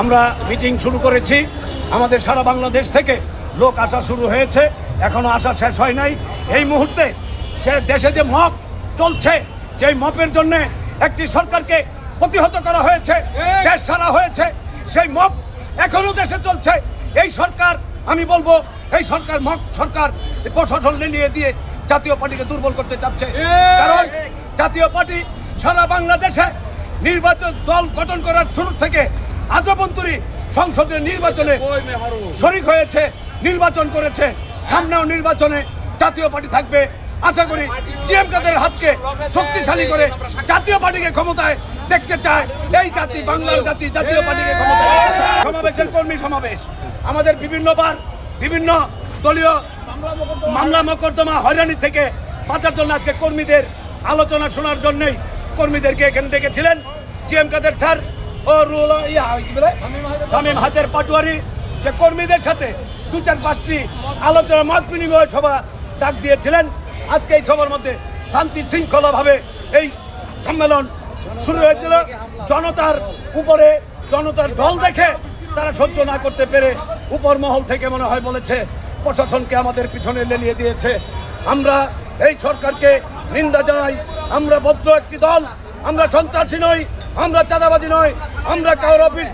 আমরা মিটিং শুরু করেছি। আমাদের সারা বাংলাদেশ থেকে লোক আসা শুরু হয়েছে। এখনও আসা শেষ হয় নাই। এই মুহূর্তে যে দেশে যে মপ চলছে সেই মপের জন্য একটি সরকারকে প্রতিহত করা হয়েছে, দেশ ছাড়া হয়েছে, সেই মপ এখনও দেশে চলছে। এই সরকার, আমি বলব, এই সরকার মক সরকার প্রশাসন নিয়ে দিয়ে জাতীয় পার্টিকে দুর্বল করতে চাচ্ছে। কারণ জাতীয় পার্টি সারা বাংলাদেশে নির্বাচন দল গঠন করার শুরু থেকে আজবন্তরী সংসদীয় নির্বাচনে শরিক হয়েছে নির্বাচন করেছে সামনেও নির্বাচনে জাতীয় পার্টি থাকবে। আশা করি জিএম কাদের হাতকে শক্তিশালী করে জাতীয় পার্টিকে ক্ষমতায় দেখতে চায়। এই জাতি বাংলার জাতি জাতীয় পার্টিকে ক্ষমতায় সমাবেশের কর্মী সমাবেশ। আমাদের বিভিন্নবার বিভিন্ন দলীয় মামলা মোকদ্দমা হয়রানি থেকে বাঁচার জন্য আজকে কর্মীদের আলোচনা শোনার জন্যই কর্মীদেরকে এখানে ডেকেছিলেন। জিএম কাদের স্যার ও রুল, ইয়া, কি বলে? শামীম হাতের পাটুয়ারি, যে কর্মীদের সাথে দু চার পাঁচটি আলোচনা, মত বিনিময় সভা ডাক দিয়েছিলেন, আজকে এই সভার মধ্যে শান্তি শৃঙ্খলাভাবে এই সম্মেলন শুরু হয়েছিল। জনতার উপরে জনতার ঢল দেখে তারা সহ্য না করতে পেরে উপর মহল থেকে মনে হয় বলেছে, প্রশাসনকে আমাদের পিছনে লেলিয়ে দিয়েছে। আমরা এই সরকারকে নিন্দা জানাই, আমরা বদ্ধ একটি দল আমরা সন্ত্রাসী নই আমরা চাঁদাবাজি নই আমরা কারোর অফিস